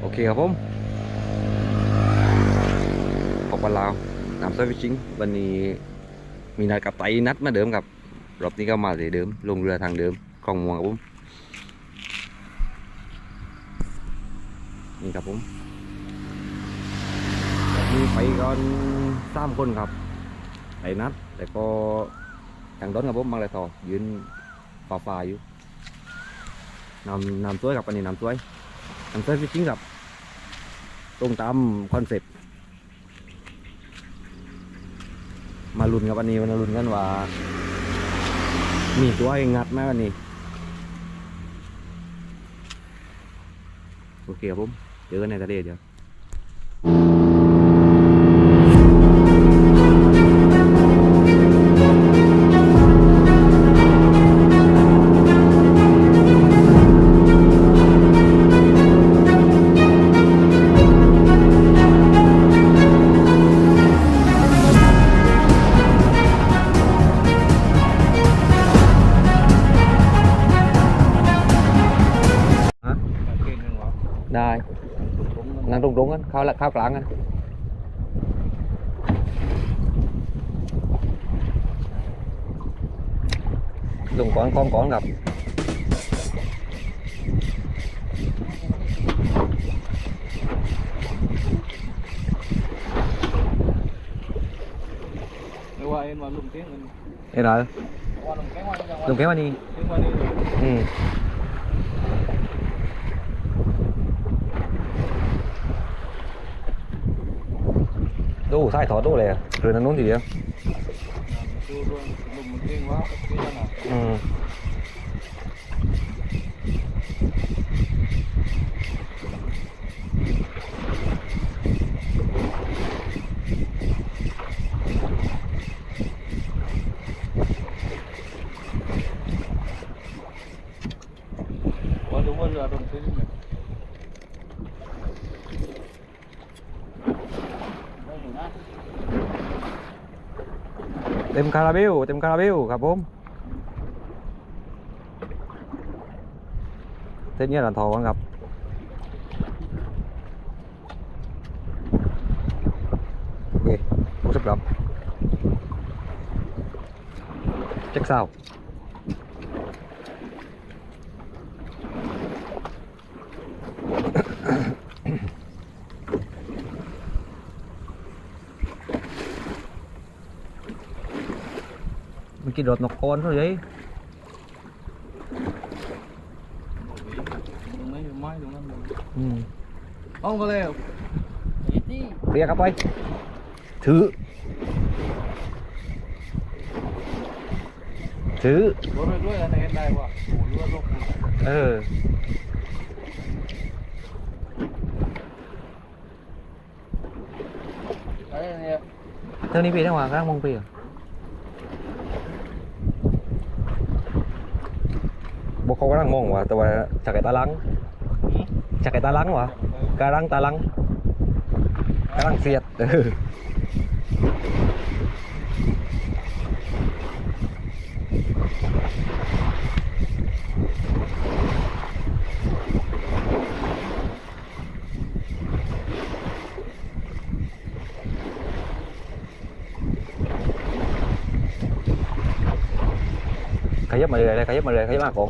โอเคครับผมออกมาลาวนำเซอร์ฟิชชิงวันนี้มีนัดกับไตนัดมาเดิมครับรอบนี้ก็มาเลยเดิม ลงเรือทางเดิมคลองม่วงครับผมนี่ครับผมมีไปก่อนสามคนครับไตนัดแต่ก็ทางด้นครับผมบางไรต่อยืน ฝ่าฝ่าอยู่นำนำตัวครับอันนี้นำตัวน้ำเซอร์ฟิชชิงครับตรงตามคอนเซ็ปต์มาลุ้นกับวันนี้มาลุ้นกันว่า มีตัวงัดไหมวันนี้โอเคครับผมเจอกันในทะเลเดี๋ยว ได้นั่งตรงๆกันเข้าละเข้ากลาง กันลงก่อนก่อนก่อนครับหรือว่าเอ็นว่ ต็มคาราเบลเต็มคาราเบลครับผมเส้นนี้หลันทองครับโอเคหกสิบกรัมเจ็กซาว มื่อกี้โดดนกโกนเขาเลยลุงไม่อยู่ไม้ตรงนั้นเลยอืมห้องก็เลยนี่เรียกเข้าไป ถือ ถือรถไปด้วยอะไรเห็นได้วะโอ้ยว่าลกเออไอ้เนี่ยเท่านี้ปีทั้งวันกลางมงปีเหรอ บอกเขากำลังมองว่ะแต่ว่าจากไอ้ตาลังจากไอ้ตาลังวะกำลังตาลังกำลังเสียด ขยับมาเลยเลยขยับมาเลยขยับมาของ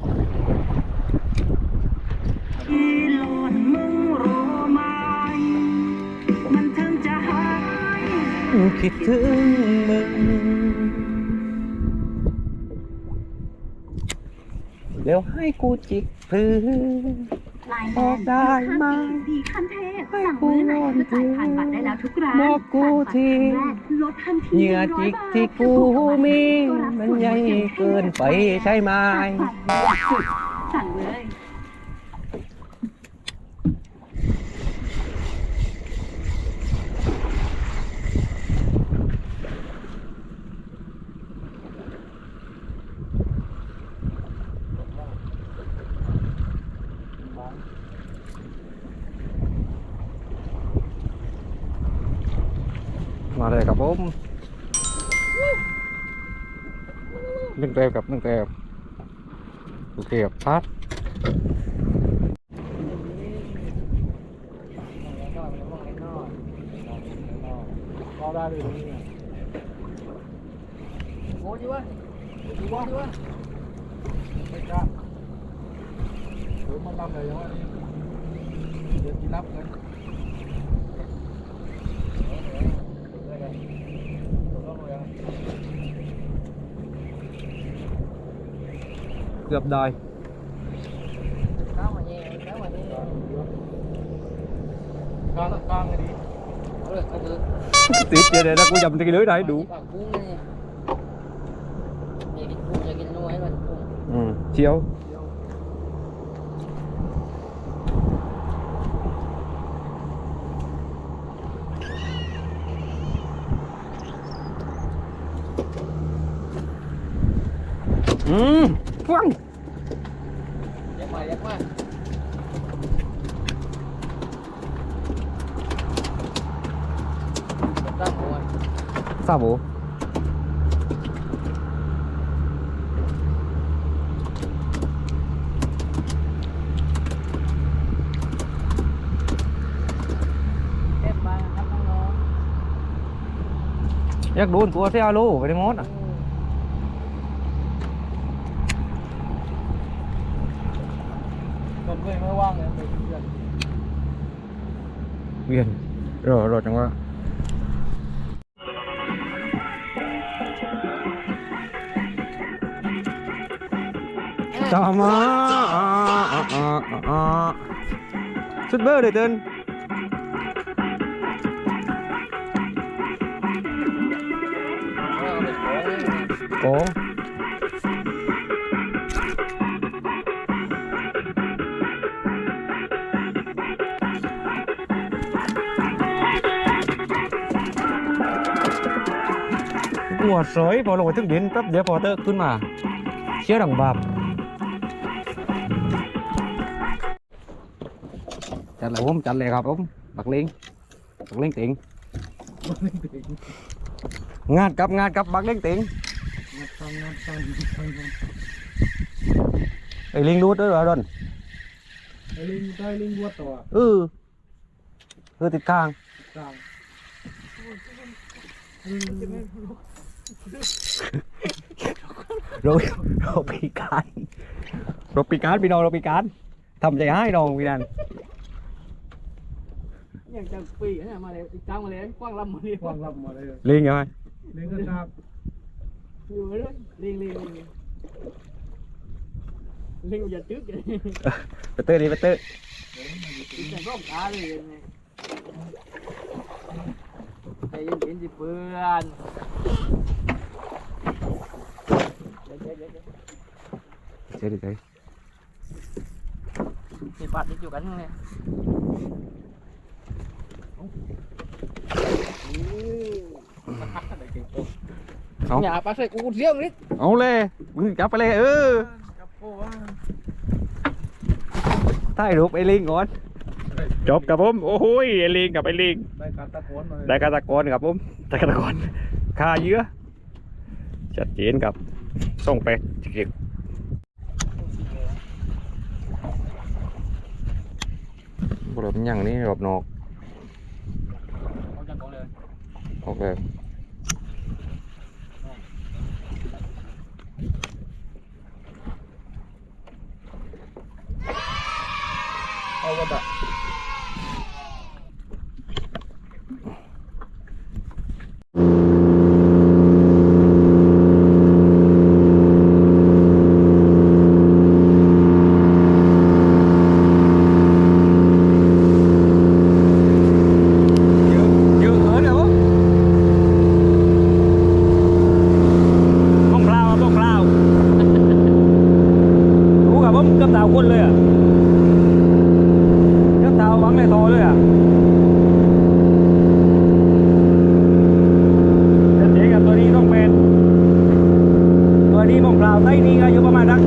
คิดถึงมึงเดี๋ยวให้กูจิกพื้น ไลน์แมบอกนได้ไหมดีขั้นเทพสั่งมื้อไหนก็จ่ายผ่านบัตรได้แล้วทุกร้านบอกกูทีสั่งบัตรครั้งแรกลดทันทีเหงื่อจิกที่กูมี มันใหญ่เกินไปใช่ไหม สั่งเลย มาเลยครับผมหนึ่งแต้มกับหนึ่งแต้มโอเคครับพัดก็ได้เลยตรงนี้โอ้ยวะโอ้ยวะไม่กล้าเดี๋ยวมันลำเลยยังไงเดี๋ยวกินรับเลยเกือบได้ข้าวมาเนี่ยข้าวมาเนี่ยกลางกลางไงดีเอาเลยเอาเลย ติดเดี๋ยวเดี๋ยวกูจำที่ lưới đấy đủ ปากกุ้งเนี่ยอยากกินกุ้ งอยากกินนัวให้มันกุ้ง ừ. chiếu อื มฟังเรียกมาเรียกมาตั้งหัว sao bố เก็บมาครับ น้องอยากโดนตัวเาอ่าสุดเบอร์เลยเติ้นเอาไปของเลยโอ้หัวสวยพอลงไปถึงดินแป๊บเดียวพอเตอร์ขึ้นมาเชี่ยดังบาบจัดเลยผมจัดเลยครับผมบักเล้งบักเล้งติงงานกับงานกับบักเล้งติงงัดทำงัดทำงัดทำงัดไอ้ลิงรูดด้วยเหรอดนไอ้ลิงได้ลิงบัวตัวเออเออติดกลางกลาง เราเราปีการเราปีการพี่น้องเราปีการทำใจให้น้องพี่นันอย่างจะปีเนี่ยมาเลยจ้างมาเลยกว้างลำมาเลยว่างรับมาเลยลิงยังไงลิงก็ทราบอยู่เลยลิงลิงลิงลิงอย่าตึกเลยไปเตอร์ดิไปเตอร์ลิงแต่ร่มตาเลยไง ใจเย็นๆสิเพื่อนเดี๋ยวเดี๋ยวเดี๋ยวเจ๊ดิเจ๊มีปัดที่อยู่กันไงอย่าปลาใส่กูเสี้ยงนิดเอาเลยมึงจับไปเลยเออจับโป้ว่าถ่ายรูปไอ้ลิงก่อน จบกับผม โอ้โหยไอ้ลิงกับไอ้ลิงได้การตะโกนมาเลยได้กาตะกอนครับผมได้กาตะกอนคาเยื้อชัดเจนครับส่งไปเก็บบริเวณยังนี่รอบนอกเอาจากกองเลยออกเลย เอากระดาษ เยอะเยอะเหินเหรอบ้องเปล่าอะบ้องเปล่ารู้กับผม เกือบตาวคนเลยอะเกือบตาวหวังเลยโตเลยอะจะเจ๊กับตัวนี้ต้องเป็นตัวนี้บ้องเปล่าไซส์นี้ก็อยู่ประมาณนัก